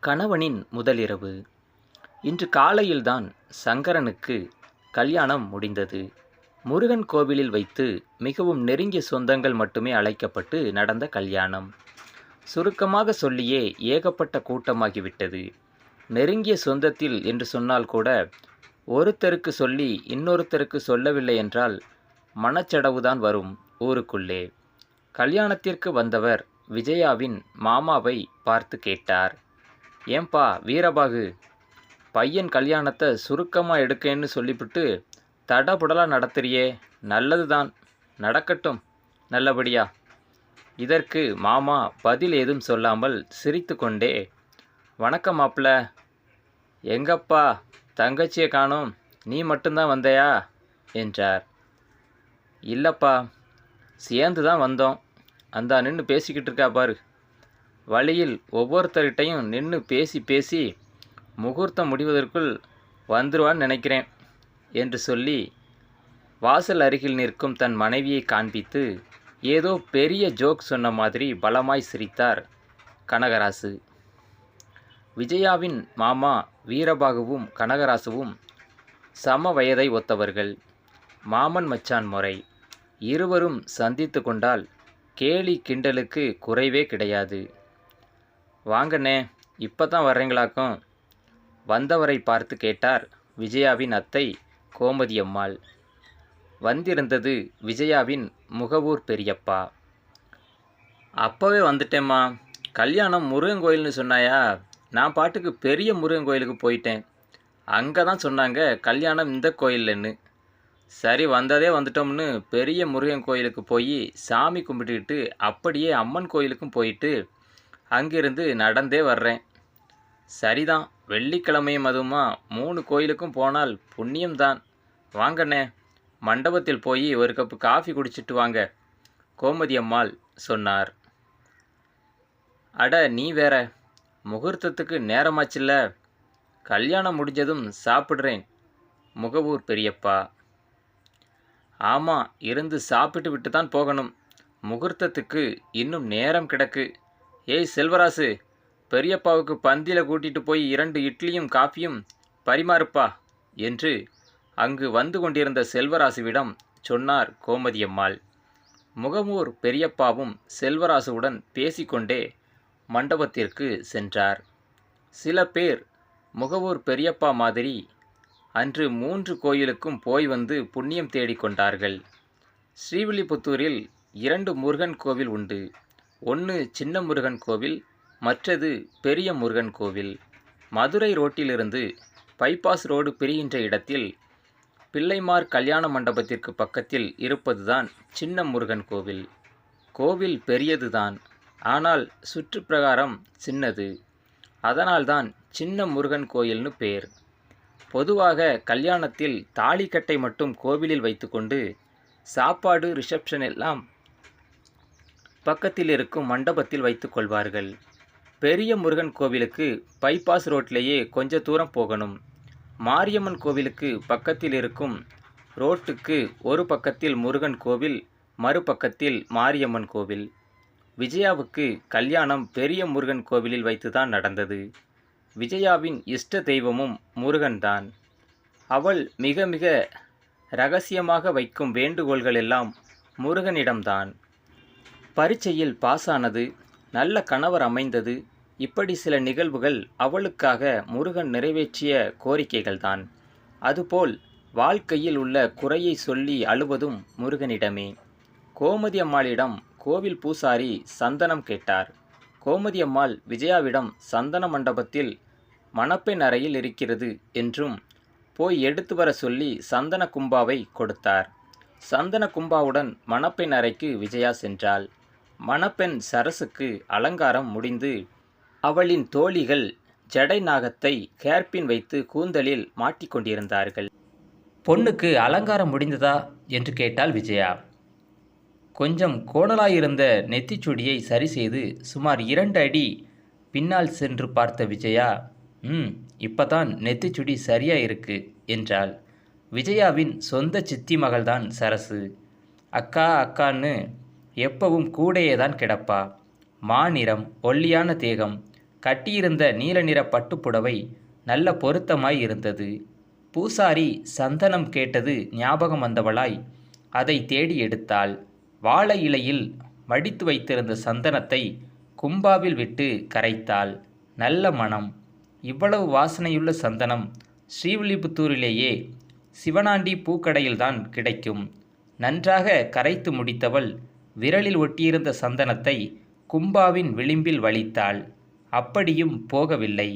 கணவனின் முதலிரவு. இன்று காலையில்தான் சங்கரனுக்கு கல்யாணம் முடிந்தது. முருகன் கோவிலில் வைத்து மிகவும் நெருங்கிய சொந்தங்கள் மட்டுமே அழைக்கப்பட்டு நடந்த கல்யாணம். சுருக்கமாக சொல்லியே ஏகப்பட்ட கூட்டமாகிவிட்டது. நெருங்கிய சொந்தத்தில் என்று சொன்னால் கூட ஒருத்தருக்கு சொல்லி இன்னொருத்தருக்கு சொல்லவில்லை என்றால் மனச்சடவுதான் வரும் ஊருக்குள்ளே. கல்யாணத்திற்கு வந்தவர் விஜயாவின் மாமாவை பார்த்து கேட்டார். ஏன்பா வீரபாகு? பையன் கல்யாணத்தை சுருக்கமாக எடுக்கேன்னு சொல்லிவிட்டு தடபுடலாக நடத்துறியே. நல்லது தான் நடக்கட்டும் நல்லபடியா. இதற்கு மாமா பதில் ஏதும் சொல்லாமல் சிரித்து கொண்டே வணக்கம் மாப்பிள்ள எங்கப்பா? தங்கச்சியை காணோம். நீ மட்டும்தான் வந்தையா? என்றார். இல்லைப்பா. சேர்ந்து தான் வந்தோம். அந்த நின்று பேசிக்கிட்டு இருக்கா பாரு. வழியில் ஒவ்வொருத்தர்கிட்டையும் நின்று பேசி பேசி முகூர்த்தம் முடிவதற்குள் வந்துருவான்னு நினைக்கிறேன் என்று சொல்லி வாசல் அருகில் நிற்கும் தன் மனைவியை காண்பித்து ஏதோ பெரிய ஜோக் சொன்ன மாதிரி பலமாய் சிரித்தார் கனகராசு. விஜயாவின் மாமா வீரபாகுவும் கனகராசுவும் சம வயதை ஒத்தவர்கள். மாமன் மச்சான் முறை. இருவரும் சந்தித்து கொண்டால் கேலி கிண்டலுக்கு குறைவே கிடையாது. வாங்கண்ணே இப்போ தான் வர்றீங்களாக்கும். வந்தவரை பார்த்து கேட்டார் விஜயாவின் அத்தை கோமதி அம்மாள் வந்திருந்தது விஜயாவின் முகவூர் பெரியப்பா. அப்போவே வந்துட்டேம்மா. கல்யாணம் முருகன் கோயில்னு சொன்னாயா? நான் பாட்டுக்கு பெரிய முருகன் கோயிலுக்கு போயிட்டேன். அங்கே தான் சொன்னாங்க கல்யாணம் இந்த கோயில்லன்னு சரி வந்ததே வந்துட்டோம்னு பெரிய முருகன் கோயிலுக்கு போய் சாமி கும்பிட்டுக்கிட்டு அப்படியே அம்மன் கோயிலுக்கும் போயிட்டு அங்கிருந்து நடந்தே வர்றேன். சரிதான் வெள்ளிக்கிழமையும் அதுவுமா மூணு கோயிலுக்கும் போனால் புண்ணியம்தான். வாங்கண்ணே மண்டபத்தில் போய் ஒரு கப்பு காஃபி குடிச்சிட்டு வாங்க கோமதி அம்மாள் சொன்னார். அட நீ வேற முகூர்த்தத்துக்கு நேரமாச்சில்ல கல்யாணம் முடிஞ்சதும் சாப்பிட்றேன் முகவூர் பெரியப்பா. ஆமாம் இருந்து சாப்பிட்டு விட்டு தான் போகணும் முகூர்த்தத்துக்கு இன்னும் நேரம் கிடக்கு. ஏய் செல்வராசு பெரியப்பாவுக்கு பந்தியில் கூட்டிட்டு போய் இரண்டு இட்லியும் காஃபியும் பரிமாறுப்பா என்று அங்கு வந்து கொண்டிருந்த செல்வராசுவிடம் சொன்னார் கோமதியம்மாள். முகமூர் பெரியப்பாவும் செல்வராசுவுடன் பேசிக்கொண்டே மண்டபத்திற்கு சென்றார். சில பேர் முகவூர் பெரியப்பா மாதிரி அன்று மூன்று கோயிலுக்கும் போய் வந்து புண்ணியம் தேடிக்கொண்டார்கள். ஸ்ரீவில்லிபுத்தூரில் இரண்டு முருகன் கோவில் உண்டு. ஒன்று சின்ன முருகன் கோவில் மற்றது பெரிய முருகன் கோவில். மதுரை ரோட்டிலிருந்து பைபாஸ் ரோடு பிரிகின்ற இடத்தில் பிள்ளைமார் கல்யாண மண்டபத்திற்கு பக்கத்தில் இருப்பதுதான் சின்ன முருகன் கோவில். கோவில் பெரியதுதான் ஆனால் சுற்றுப்பிரகாரம் சின்னது. அதனால்தான் சின்ன முருகன் கோயில்னு பேர். பொதுவாக கல்யாணத்தில் தாலிக்கட்டை மட்டும் கோவிலில் வைத்துக்கொண்டு சாப்பாடு ரிசப்ஷன் எல்லாம் பக்கத்தில் இருக்கும் மண்டபத்தில் வைத்துக் கொள்வார்கள். பெரிய முருகன் கோவிலுக்கு பைபாஸ் ரோட்லேயே கொஞ்ச தூரம் போகணும். மாரியம்மன் கோவிலுக்கு பக்கத்தில் இருக்கும் ரோட்டுக்கு ஒரு பக்கத்தில் முருகன் கோவில் மறுபக்கத்தில் மாரியம்மன் கோவில். விஜயாவுக்கு கல்யாணம் பெரிய முருகன் கோவிலில் வைத்துதான் நடந்தது. விஜயாவின் இஷ்ட தெய்வமும் முருகன்தான். அவள் மிக மிக ரகசியமாக வைக்கும் வேண்டுகோள்கள் எல்லாம் முருகனிடம்தான். பரீட்சையில் பாஸானது நல்ல கணவர் அமைந்தது. இப்படி சில நிகழ்வுகள் அவளுக்காக முருகன் நிறைவேற்றிய கோரிக்கைகள்தான். அதுபோல் வாழ்க்கையில் உள்ள குறையை சொல்லி அழுவதும் முருகனிடமே. கோமதி அம்மாளிடம் கோவில் பூசாரி சந்தனம் கேட்டார். கோமதி அம்மாள் விஜயாவிடம் சந்தன மண்டபத்தில் மணப்பெண் அறையில் இருக்கிறது என்றும் போய் எடுத்து வர சொல்லி சந்தன கும்பாவை கொடுத்தார். சந்தன கும்பாவுடன் மணப்பெண் அறைக்கு விஜயா சென்றாள். மணப்பெண் சரசுக்கு அலங்காரம் முடிந்து அவளின் தோழிகள் ஜடை நாகத்தை கேர்பின் வைத்து கூந்தலில் மாட்டிக்கொண்டிருந்தார்கள் பொண்ணுக்கு அலங்காரம் முடிந்ததா என்று கேட்டாள் விஜயா. கொஞ்சம் கோணலாயிருந்த நெத்திச்சுடியை சரி செய்து சுமார் இரண்டு அடி பின்னால் சென்று பார்த்த விஜயா ம் இப்பதான் நெத்திச்சுடி சரியா இருக்கு என்றாள். விஜயாவின் சொந்த சித்தி மகள்தான் சரசு. அக்கா அக்கான்னு எப்பவும் கூடையேதான் கிடப்பா. மாநிறம் ஒல்லியான தேகம். கட்டியிருந்த நீல நிற பட்டுப்புடவை நல்ல பொருத்தமாய் இருந்தது. பூசாரி சந்தனம் கேட்டது ஞாபகம் வந்தவளாய். அதை தேடி எடுத்தாள். வாழை இலையில் மடித்து வைத்திருந்த சந்தனத்தை கும்பாவில் விட்டு கரைத்தாள். நல்ல மணம் இவ்வளவு வாசனையுள்ள சந்தனம் ஸ்ரீவில்லிபுத்தூரிலேயே சிவனாண்டி பூக்கடையில்தான் கிடைக்கும். நன்றாக கரைத்து முடித்தவள் விரலில் ஒட்டியிருந்த சந்தனத்தை கும்பாவின் விளிம்பில் வலித்தாள். அப்படியும் போகவில்லை.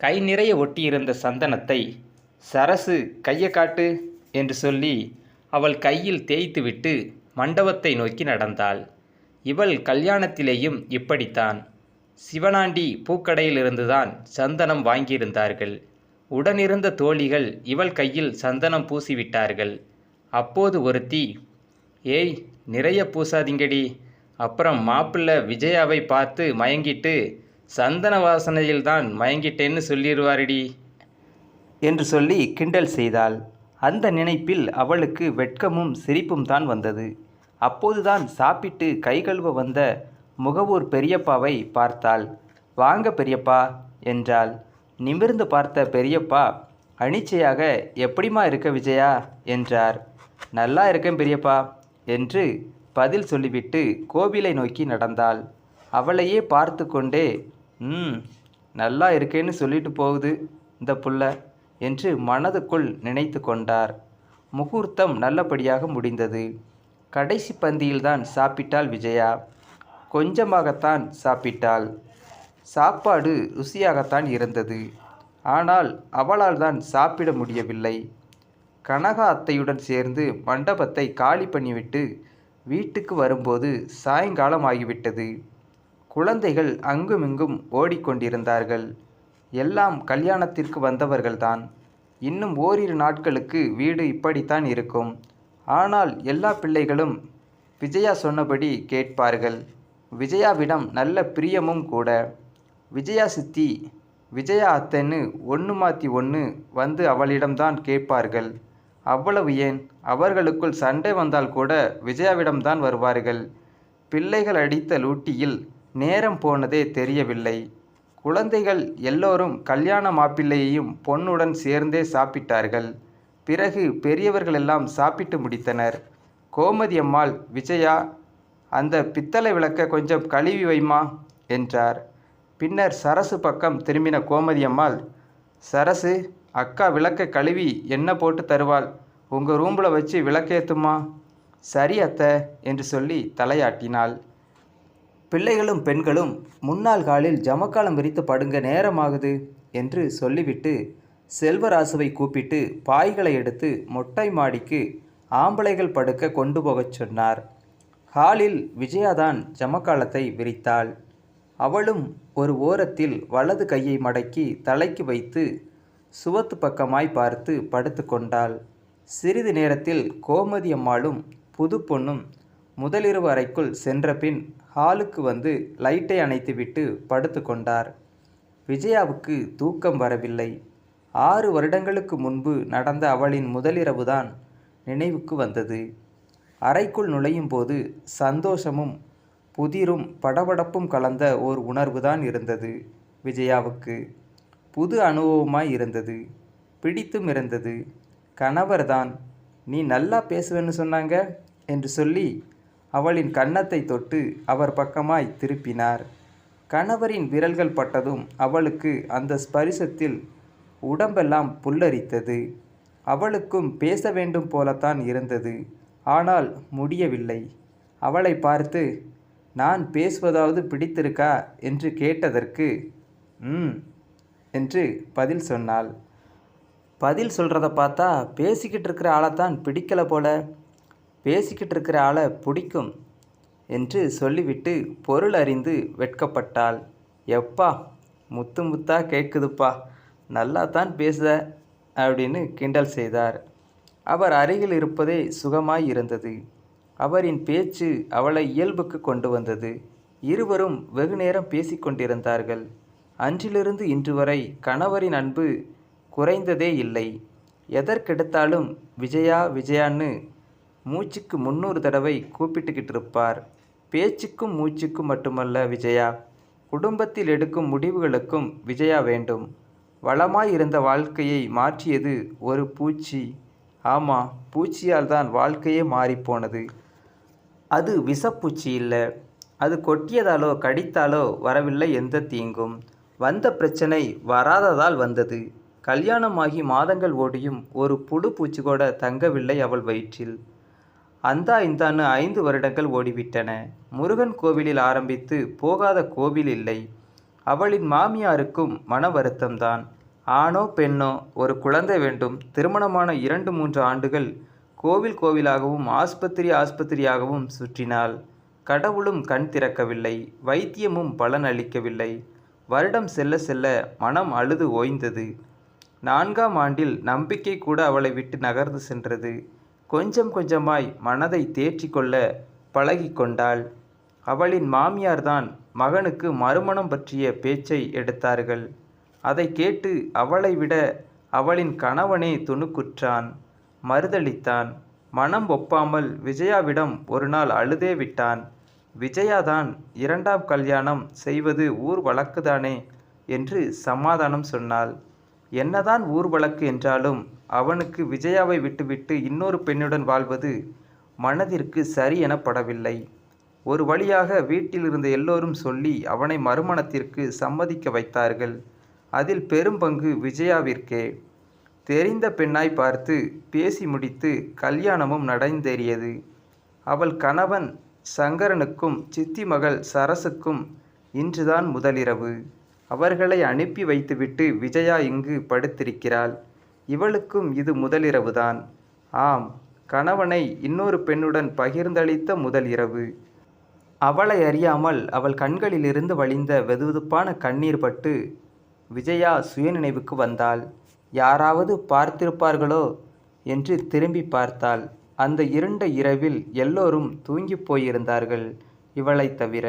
கை நிறைய ஒட்டியிருந்த சந்தனத்தை சரசு கையை காட்டு என்று சொல்லி அவள் கையில் தேய்த்துவிட்டு மண்டபத்தை நோக்கி நடந்தாள். இவள் கல்யாணத்திலேயும் இப்படித்தான். சிவனாண்டி பூக்கடையிலிருந்துதான் சந்தனம் வாங்கியிருந்தார்கள். உடனிருந்த தோழிகள் இவள் கையில் சந்தனம் பூசிவிட்டார்கள். அப்போது ஒருத்தி ஏய் நிறைய பூசாதிங்கடி. அப்புறம் மாப்பிள்ளை விஜயாவை பார்த்து மயங்கிட்டு சந்தன வாசனையில்தான் மயங்கிட்டேன்னு சொல்லிடுவாருடி என்று சொல்லி கிண்டல் செய்தாள். அந்த நினைப்பில் அவளுக்கு வெட்கமும் சிரிப்பும் தான் வந்தது. அப்போதுதான் சாப்பிட்டு கை கழுவ வந்த முகவூர் பெரியப்பாவை பார்த்தாள். வாங்க பெரியப்பா என்றாள். நிமிர்ந்து பார்த்த பெரியப்பா அனிச்சையாக எப்படிம்மா இருக்க விஜயா? என்றார். நல்லா இருக்கேன் பெரியப்பா. என்று பதில் சொல்லிவிட்டு கோவிலை நோக்கி நடந்தாள். அவளையே பார்த்து கொண்டே ம் நல்லா இருக்கேன்னு சொல்லிட்டு போகுது இந்த புள்ள என்று மனதுக்குள் நினைத்து கொண்டார். முகூர்த்தம் நல்லபடியாக முடிந்தது. கடைசி பந்தியில்தான் சாப்பிட்டாள் விஜயா. கொஞ்சமாகத்தான் சாப்பிட்டாள். சாப்பாடு ருசியாகத்தான் இருந்தது. ஆனால் அவளால் தான் சாப்பிட முடியவில்லை. கனகா அத்தையுடன் சேர்ந்து மண்டபத்தை காலி பண்ணிவிட்டு வீட்டுக்கு வரும்போது சாயங்காலம் ஆகிவிட்டது. குழந்தைகள் அங்குமிங்கும் ஓடிக்கொண்டிருந்தார்கள். எல்லாம் கல்யாணத்திற்கு வந்தவர்கள்தான். இன்னும் ஓரிரு நாட்களுக்கு வீடு இப்படித்தான் இருக்கும். ஆனால் எல்லா பிள்ளைகளும் விஜயா சொன்னபடி கேட்பார்கள். விஜயாவிடம் நல்ல பிரியமும் கூட. விஜயா சித்தி விஜயா அத்தைன்னு ஒன்று மாற்றி ஒன்று வந்து அவளிடம்தான் கேட்பார்கள். அவ்வளவு ஏன்? அவர்களுக்குள் சண்டை வந்தால் கூட விஜயாவிடம்தான் வருவார்கள். பிள்ளைகள் அடித்த லூட்டியில் நேரம் போனதே தெரியவில்லை. குழந்தைகள் எல்லோரும் கல்யாண மாப்பிள்ளையையும் பொண்ணுடன் சேர்ந்தே சாப்பிட்டார்கள். பிறகு பெரியவர்களெல்லாம் சாப்பிட்டு முடித்தனர். கோமதி அம்மாள் விஜயா அந்த பித்தளை விளக்க கொஞ்சம் கழுவி வைமா என்றார். பின்னர் சரசு பக்கம் திரும்பின கோமதி அம்மாள் சரசு அக்கா விளக்க கழுவி எண்ணெய் போட்டு தருவாள். உங்கள் ரூமில் வச்சு விளக்கேத்துமா? சரி அத்தை என்று சொல்லி தலையாட்டினாள். பிள்ளைகளும் பெண்களும் முன்னாள் காலில் ஜமக்காலம் விரித்து படுங்க நேரமாகுது என்று சொல்லிவிட்டு செல்வராசுவை கூப்பிட்டு பாய்களை எடுத்து மொட்டை மாடிக்கு ஆம்பளைகள் படுக்க கொண்டு போகச் சொன்னார். ஹாலில் விஜயாதான் ஜமக்காலத்தை விரித்தாள். அவளும் ஒரு ஓரத்தில் வலது கையை மடக்கி தலைக்கு வைத்து சுவத்து பக்கமாய் பார்த்து படுத்து கொண்டாள். சிறிது நேரத்தில் கோமதி அம்மாளும் புது பொண்ணும் முதலிரவு அறைக்குள் சென்றபின் ஹாலுக்கு வந்து லைட்டை அணைத்துவிட்டு படுத்து கொண்டார். விஜயாவுக்கு தூக்கம் வரவில்லை. ஆறு வருடங்களுக்கு முன்பு நடந்த அவளின் முதலிரவுதான் நினைவுக்கு வந்தது. அறைக்குள் நுழையும் போது சந்தோஷமும் புதிரும் படபடப்பும் கலந்த ஓர் உணர்வுதான் இருந்தது விஜயாவுக்கு. புது அனுபவமாய் இருந்தது. பிடித்தும் இருந்தது. கணவர்தான் நீ நல்லா பேசுவேன்னு சொன்னாங்க? என்று சொல்லி அவளின் கன்னத்தை தொட்டு அவர் பக்கமாய் திருப்பினார். கணவரின் விரல்கள் பட்டதும் அவளுக்கு அந்த ஸ்பரிசத்தில் உடம்பெல்லாம் புல்லரித்தது. அவளுக்கும் பேச வேண்டும் போலத்தான் இருந்தது. ஆனால் முடியவில்லை. அவளை பார்த்து நான் பேசுவதாவது பிடித்திருக்கா? என்று கேட்டதற்கு ம் என்று பதில் சொன்னாள். பதில் சொல்கிறத பார்த்தா பேசிக்கிட்டு இருக்கிற ஆளைத்தான் பிடிக்கல போல. பேசிக்கிட்டு இருக்கிற ஆளை பிடிக்கும் என்று சொல்லிவிட்டு பொருள் அறிந்து வெட்கப்பட்டாள். எப்பா முத்து முத்தா கேட்குதுப்பா நல்லா தான் பேசுத அப்படின்னு கிண்டல் செய்தார். அவர் அருகில் இருப்பதே சுகமாய் இருந்தது. அவரின் பேச்சு அவளை இயல்புக்கு கொண்டு வந்தது. இருவரும் வெகு நேரம் பேசிக்கொண்டிருந்தார்கள். அன்றிலிருந்து இன்று வரை கணவரின் அன்பு குறைந்ததே இல்லை. எதற்கெடுத்தாலும் விஜயா விஜயான்னு மூச்சுக்கு முந்நூறு தடவை கூப்பிட்டுக்கிட்டு இருப்பார் பேச்சுக்கும் மூச்சுக்கும் மட்டுமல்ல விஜயா குடும்பத்தில் எடுக்கும் முடிவுகளுக்கும் விஜயா வேண்டும். வளமாயிருந்த வாழ்க்கையை மாற்றியது ஒரு பூச்சி. ஆமா பூச்சியால் தான் வாழ்க்கையே மாறிப்போனது. அது விஷப்பூச்சி இல்லை. அது கொட்டியதாலோ கடித்தாலோ வரவில்லை எந்த தீங்கும். வந்த பிரச்சனை வராததால் வந்தது. கல்யாணமாகி மாதங்கள் ஓடியும் ஒரு புழு பூச்சி கூட தங்கவில்லை அவள் வயிற்றில். அந்தா இந்தான்னு ஐந்து வருடங்கள் ஓடிவிட்டன. முருகன் கோவிலில் ஆரம்பித்து போகாத கோவில் இல்லை. அவளின் மாமியாருக்கும் மன வருத்தம்தான். ஆணோ பெண்ணோ ஒரு குழந்தை வேண்டும். திருமணமான இரண்டு மூன்று ஆண்டுகள் கோவில் கோவிலாகவும் ஆஸ்பத்திரி ஆஸ்பத்திரியாகவும் சுற்றினாள். கடவுளும் கண் திறக்கவில்லை. வைத்தியமும் பலன் அளிக்கவில்லை வருடம் செல்ல செல்ல மனம் அழுது ஓய்ந்தது. நான்காம் ஆண்டில் நம்பிக்கை கூட அவளை விட்டு நகர்ந்து சென்றது. கொஞ்சம் கொஞ்சமாய் மனதை தேற்றிக்கொள்ள பழகிக்கொண்டாள் அவளின் மாமியார்தான் மகனுக்கு மறுமணம் பற்றிய பேச்சை எடுத்தார்கள். அதை கேட்டு அவளை விட அவளின் கணவனே துணுக்குற்றான் மறுதளித்தான் மனம் ஒப்பாமல் விஜயாவிடம் ஒரு நாள் அழுதே விட்டான். விஜயாதான் இரண்டாம் கல்யாணம் செய்வது ஊர் வழக்குதானே என்று சமாதானம் சொன்னாள். என்னதான் ஊர் வழக்கு என்றாலும் அவனுக்கு விஜயாவை விட்டுவிட்டு இன்னொரு பெண்ணுடன் வாழ்வது மனதிற்கு சரி எனப்படவில்லை. ஒரு வழியாக வீட்டில் இருந்த எல்லோரும் சொல்லி அவனை மறுமணத்திற்கு சம்மதிக்க வைத்தார்கள். அதில் பெரும் பங்கு விஜயாவிற்கே. தெரிந்த பெண்ணாய் பார்த்து பேசி முடித்து கல்யாணமும் நடந்தேறியது. அவள் கணவன் சங்கரனுக்கும் சித்தி மகள் சரசுக்கும் இன்றுதான் முதலிரவு. அவர்களை அனுப்பி வைத்துவிட்டு விஜயா இங்கு படுத்திருக்கிறாள். இவளுக்கும் இது முதலிரவுதான். ஆம் கணவனை இன்னொரு பெண்ணுடன் பகிர்ந்தளித்த முதல் இரவு அவளை அறியாமல் அவள் கண்களிலிருந்து வழிந்த வெதுவெதுப்பான கண்ணீர் பட்டு விஜயா சுயநினைவுக்கு வந்தாள். யாராவது பார்த்திருப்பார்களோ என்று திரும்பி பார்த்தாள். அந்த இருண்ட இரவில் எல்லோரும் தூங்கிப் போயிருந்தார்கள். இவளைத் தவிர